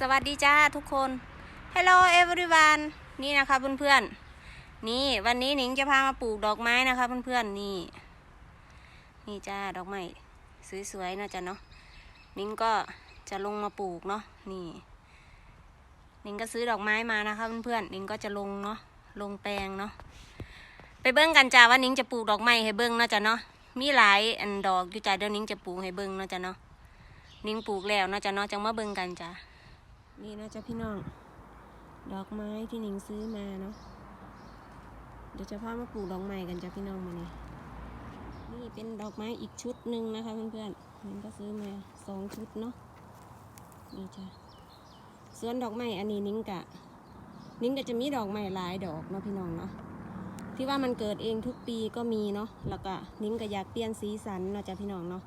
สวัสดีจ้าทุกคน Hello everyone นี่นะคะเพื่อนๆ นี่วันนี้หนิงจะพามาปลูกดอกไม้นะคะเพื่อนๆ นี่ นี่จ้าดอกไม้สวยๆนะจ๊ะเนาะหนิงก็จะลงมาปลูกเนาะ นี่หนิงก็ซื้อดอกไม้มานะคะเพื่อนๆหนิงก็จะลงเนาะ ลงแปลงเนาะ ไปเบิ้งกันจ้าว่าหนิงจะปลูกดอกไม้ให้เบิ้งนะจ้ะเนาะ มีหลายอันดอกอยู่จ้าเดี๋ยวหนิงจะปลูกให้เบิ้งนะจ้ะเนาะหนิงปลูกแล้วนะจ้ะเนาะจังมาเบิ้งกันจ้า นี่นะจ๊ะพี่น้อง ดอกไม้ที่หนิงซื้อมาเนาะ เดี๋ยวจะพามาปลูกดอกไม้กันจ้ะพี่น้องมานี่นี่เป็นดอกไม้อีกชุดหนึ่งนะคะเพื่อนๆหนิงก็ซื้อมาสองชุดเนาะ นี่จ้ะส่วนดอกไม้อันนี้นิ้งกะ นิ้งก็จะมีดอกไม้หลายดอกเนาะพี่น้องเนาะ ที่ว่ามันเกิดเองทุกปีก็มีเนาะ แล้วก็นิ้งก็อยากเปลี่ยนสีสันเนาะจ้ะพี่น้องเนาะ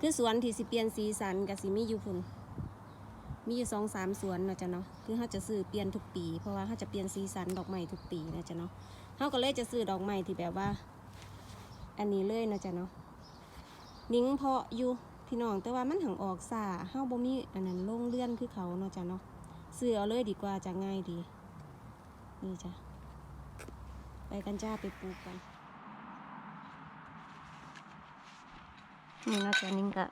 คือสวนที่สิเปลี่ยนสีสันกับสิมีอยู่พุ่น มีอยู่สองสามสวนนะจ้ะเนาะคือเขาจะซื้อเปลี่ยนทุกปี เพราะว่าเขาจะเปลี่ยนสีสันดอกไม้ทุกปีนะจ้ะเนาะเขาก็เลยจะซื้อดอกไม้ที่แบบว่า อันนี้เลยนะจ้ะเนาะนิ้งเพาะอยู่พี่น้องแต่ว่ามันหังออกสาเฮาบ่มีอันนั้นลงเลื่อนคือเขาเนาะจ้ะเนาะซื้อเอาเลยดีกว่าจะง่ายดี นี่จ้ะไปกันจ้าไปปลูกกันนี่นะจ๊ะนิ้งก็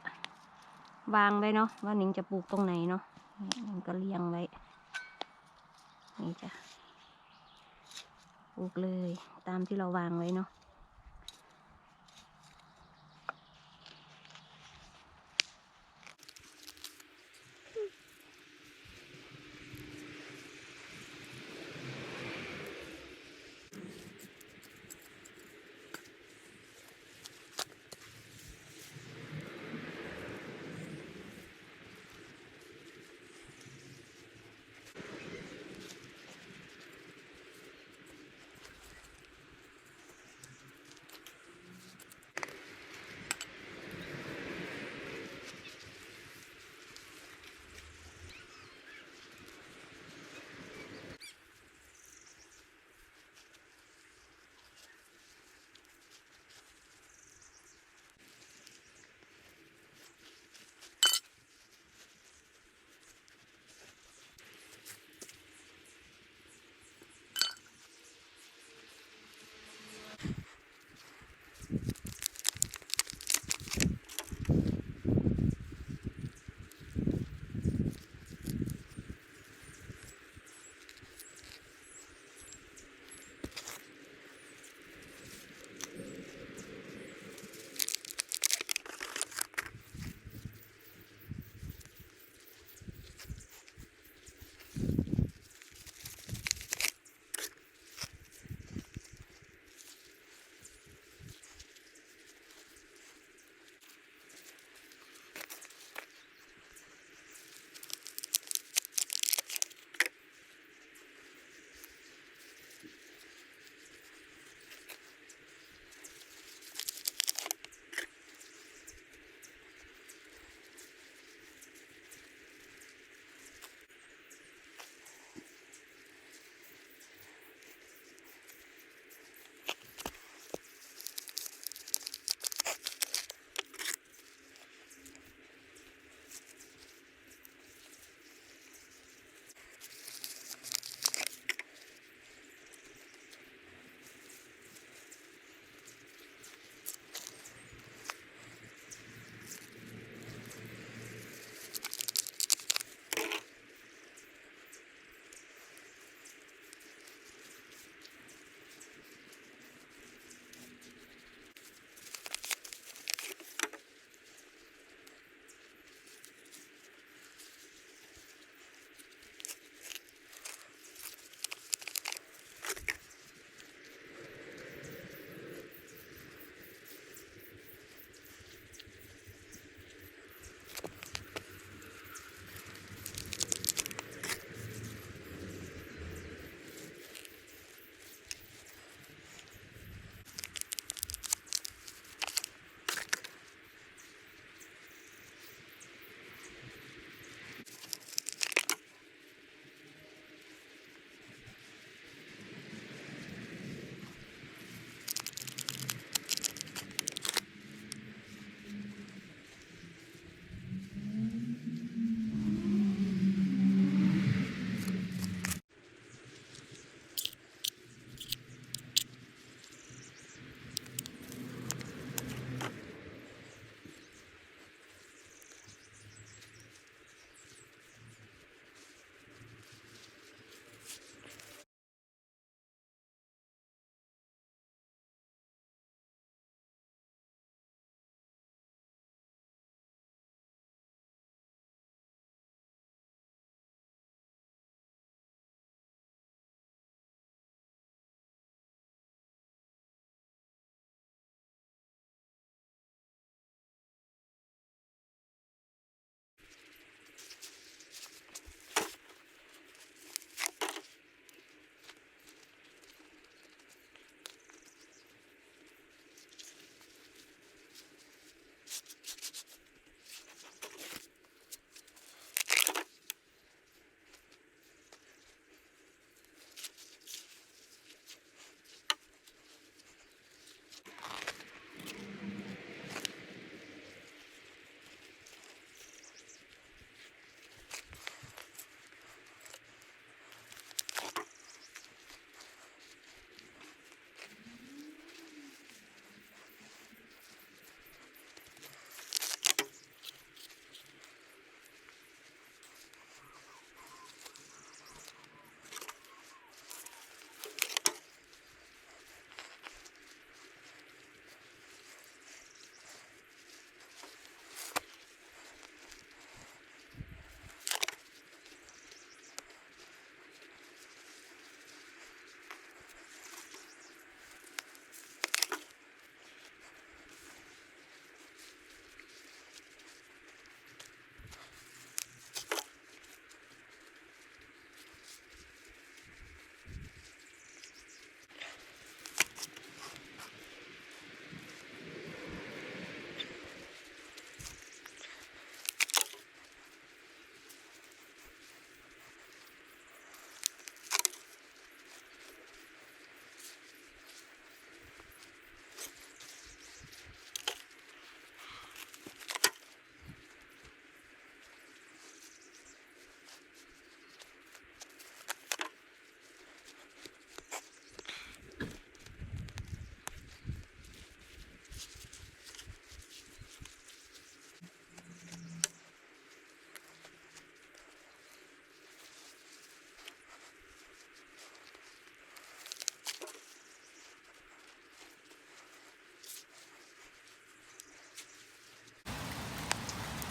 วางไว้เนาะว่านิ้งจะปลูกตรงไหนเนาะ มันก็เลี้ยงไว้ นี่จ้ะปลูกเลยตามที่เราวางไว้เนาะ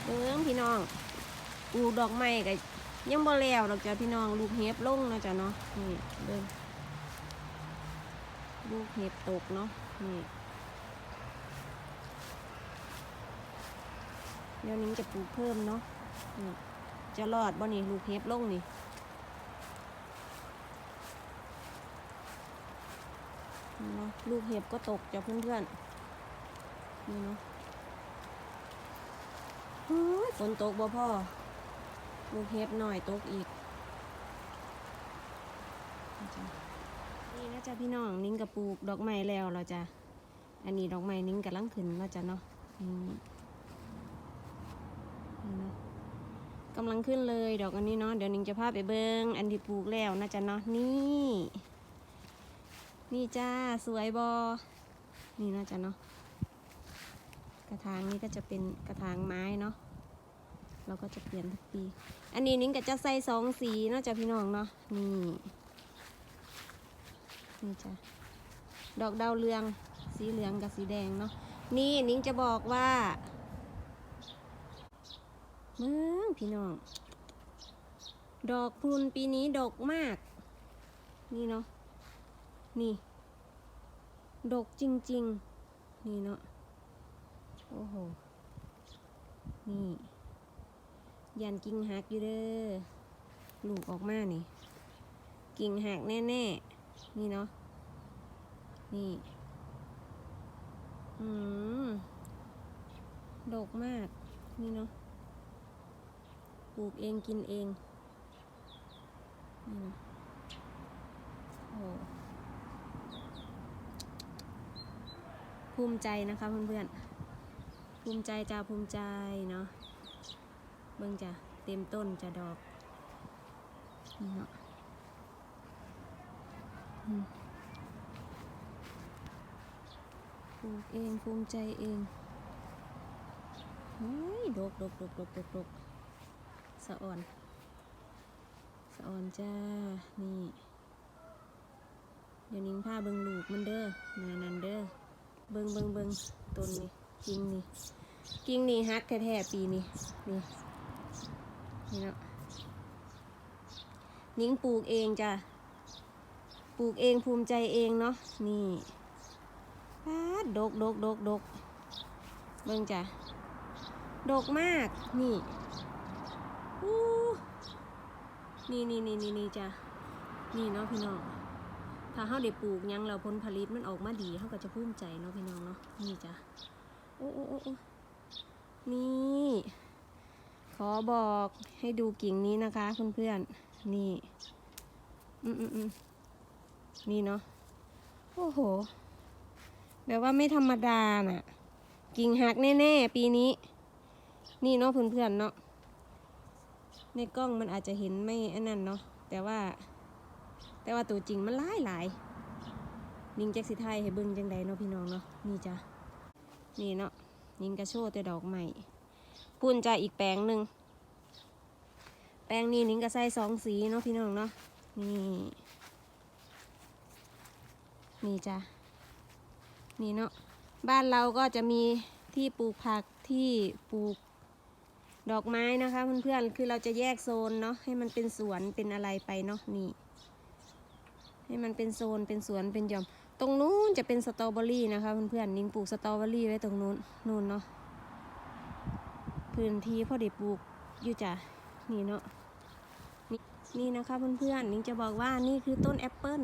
เบิ้งพี่น้องปลูกดอกไม้ก็ยังบ่แล้วดอกจ้ะพี่น้องลูกเห็บลงนะจ้ะเนาะนี่เบิ่งลูกเห็บตกเนาะนี่เดี๋ยวนี้จะปลูกเพิ่มเนาะนี่จะรอดบ่นี่ลูกเห็บลงนี่นี่เนาะลูกเห็บก็ตกจ้ะเพื่อนๆนี่เนาะ ฝนตกบ่พ่อลูกเห็บหน่อยตกอีก นี่นะจ๊ะพี่น้องนิ้งกับปลูกดอกไม้แล้วเราจะอันนี้ดอกไม้นิ้งกำลังขึ้นแล้วจ้ะเนาะนี่นี่เนาะกำลังขึ้นเลยดอกอันนี้เนาะเดี๋ยวนิ้งจะพาไปเบิงอันที่ปลูกแล้วนะจ๊ะเนาะนี่นี่จ้าสวยบอนี่นะจ๊ะเนาะกระถางนี้ก็จะเป็นกระถางไม้เนาะ เราก็จะเปลี่ยนทุกปี อันนี้นิ้งก็จะใส่สองสีเนาะจ้ะพี่น้องเนาะนี่นี่จ้ะดอกดาวเรืองสีเหลืองกับสีแดงเนาะนี่นิ้งจะบอกว่ามึงพี่น้อง ดอกพรุนปีนี้ดกมาก นี่เนาะนี่ ดกจริง ๆ นี่เนาะโอ้โห นี่ ยันกิ่งหักอยู่เด้อลูกออกมานี่ กิ่งหักแน่ๆ นี่เนาะ นี่ อืมดกมาก นี่เนาะ ปลูกเองกินเอง นี่นะโอ้ภูมิใจนะคะเพื่อนๆ ภูมิใจจ้าภูมิใจเนาะ เบิ่งจ้ะเต็มต้นจะดอกนี่เนาะอืมปลูกเองภูมิใจเองเฮ้ยดกดกดกดกดกดกสะอ่อนสะอ่อนจ้า นี่ เดี๋ยวนิ้งผ้าเบิ่งลูกมันเด้อนานันเด้อเบิ่งเบิ่งเบิ่งต้นนี่ กิ่งนี่ กิ่งนี่ฮักแท้ๆปีนี้นี่ นะนิ้งปลูกเองจ้ะ ปลูกเองภูมิใจเองเนาะ นี่ปาดดกดกดกดกเบิ่งจ้ะ ดกมาก นี่อู้นี่นี่นี่นี่นี่จ้ะ นี่เนาะพี่น้อง ถ้าเฮาได้ปลูกยังแล้วผลผลิตมันออกมาดีเฮาก็จะภูมิใจเนาะพี่น้องเนาะ นี่จ้ะอ้โอ้โอ้โอ้นี่ ขอบอกให้ดูกิ่งนี้นะคะเพื่อนๆ นี่ อืมอืมนี่เนาะ โอ้โหแบบว่าไม่ธรรมดาน่ะ กิ่งหักแน่ๆ ปีนี้ นี่เนาะเพื่อนๆเนาะ ในกล้องมันอาจจะเห็นไม่อันนั้นเนาะ แต่ว่า แต่ว่าตัวจริงมันหลายหลายนิงแจ็คสิไทยให้เบิ่งจังใดเนาะพี่น้องเนาะ นี่จ้ะ นี่เนาะนิงกระโชว์แต่ดอกใหม่ พุ่นจะอีกแปลงหนึ่ง แปลงนี้นิ้งก็ใส่สองสีเนาะพี่น้องเนาะ นี่ นี่จ้ะ นี่เนาะ บ้านเราก็จะมีที่ปลูกผักที่ปลูกดอกไม้นะคะเพื่อนๆ คือเราจะแยกโซนเนาะให้มันเป็นสวนเป็นอะไรไปเนาะนี่ ให้มันเป็นโซนเป็นสวนเป็นหย่อม ตรงนู้นจะเป็นสตรอเบอรี่นะคะเพื่อนๆ นิ้งปลูกสตรอเบอรี่ไว้ตรงนู้นนู่นเนาะ พื้นที่พอได้ปลูกอยู่จ้ะนี่เนาะนี่นี่นะคะเพื่อนๆนิ้งจะบอกว่านี่คือต้นแอปเปิ้ล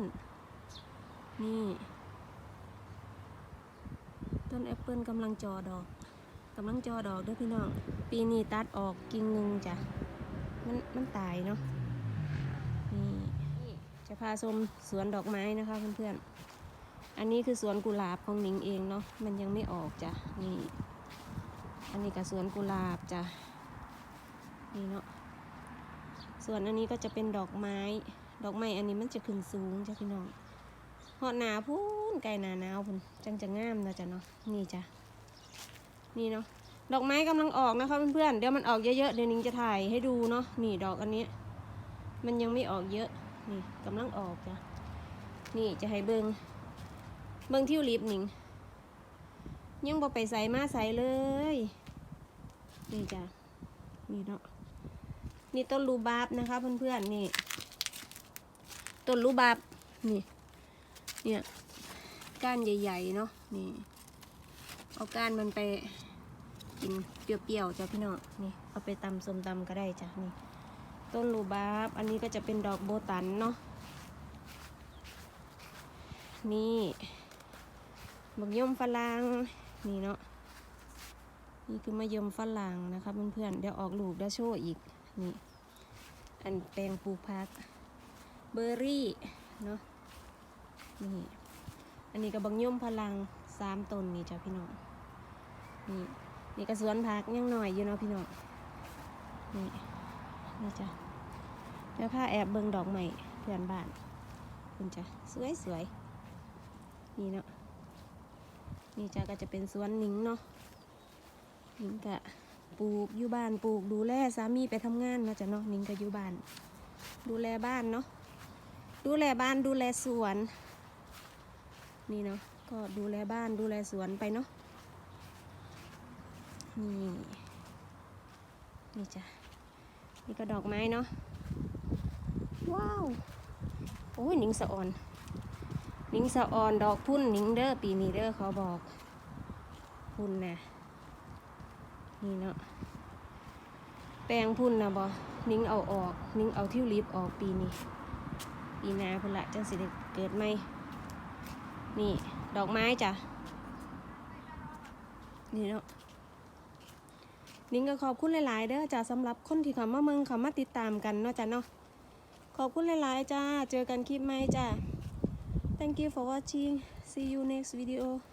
นี่ต้นแอปเปิ้ลกำลังจอดอกกำลังจอดอกด้วยพี่น้อง ปีนี้ตัดออกกิ่งหนึ่งจ้ะมันมันตายเนาะนี่จะพาชมสวนดอกไม้นะคะเพื่อนๆอันนี้คือสวนกุหลาบของหนิงเองเนาะมันยังไม่ออกจ้ะนี่ อันนี้ก็สวนกุหลาบจ้ะนี่เนาะส่วนอันนี้ก็จะเป็นดอกไม้ ดอกไม้อันนี้มันจะขึ้นสูงจ้ะพี่น้องหอดหนาพูนไก่หนาหนาวพุ่นจังจะงามนะจ้ะเนาะนี่จ้ะนี่เนาะดอกไม้กำลังออกนะคะเพื่อนๆเดี๋ยวมันออกเยอะๆเดี๋ยวนิ้งจะถ่ายให้ดูเนาะนี่ดอกอันนี้ มันยังไม่ออกเยอะนี่กำลังออกจ้ะนี่จะให้เบิงเบิงทิวลิปหนิงยังบ่ไปใส่มาใส่เลย นี่จ้ะนี่เนาะนี่ต้นรูบาบนะคะเพื่อนๆนี่ ต้นรูบาบนี่ เนี่ยก้านใหญ่ๆเนาะนี่ เอาก้านมันไปกินเปรี้ยวๆจ้ะพี่น้องนี่เอาไปตำส้มตำก็ได้จ้ะนี่ ต้นรูบาบอันนี้ก็จะเป็นดอกโบตันเนาะนี่บักยมฝรั่งนี่เนาะ นี่คือมะยมฝรั่งนะคะเพื่อนๆเดี๋ยวออกลูกได้โชว์อีกนี่อันแปลงปลูกพักเบอร์รี่เนาะนี่อันนี้ก็บักยมพลังสามต้นนี่จ้ะพี่น้องนี่นี่ก็สวนผักยังหน่อยอยู่เนาะพี่น้องนี่นี่จ้ะเดี๋ยวพาแอบเบิ่งดอกใหม่เพื่อนบ้านคุณจ้ะสวยสวยๆนี่เนาะนี่จ้ะก็จะเป็นสวนหนิงเนาะ นิงกะปลูกอยู่บ้านปลูกดูแลสามีไปทำงานเนาะจ้ะเนาะนิงก็อยู่บ้าน ดูแลบ้านเนาะดูแลบ้านดูแลสวน นี่เนาะก็ดูแลบ้านดูแลสวนไปเนาะนี่นี่จ้ะนี่ก็ดอกไม้เนาะว้าวโอ้ยนิงสะออนนิงสะออนดอกพุ่นนิงเด้อปีนี้เด้อเขาบอกพุ่นนะ นี่เนาะแปลงพุ่นนะบอนิ้งเอาออก นิ้งเอาทิวลิปออกปีนี้ปีหนาพุ่นละจังสิได้เกิดไหมนี่ดอกไม้จ้ะนี่เนาะนิ้งก็ขอบคุณหลาย ๆ เด้อจ้ะสำหรับคนที่เขามาเมืองเขามาติดตามกันเนาะจ้ะเนาะขอบคุณหลาย ๆ จ้า เจอกันคลิปใหม่จ้ะ thank you for watching see you next video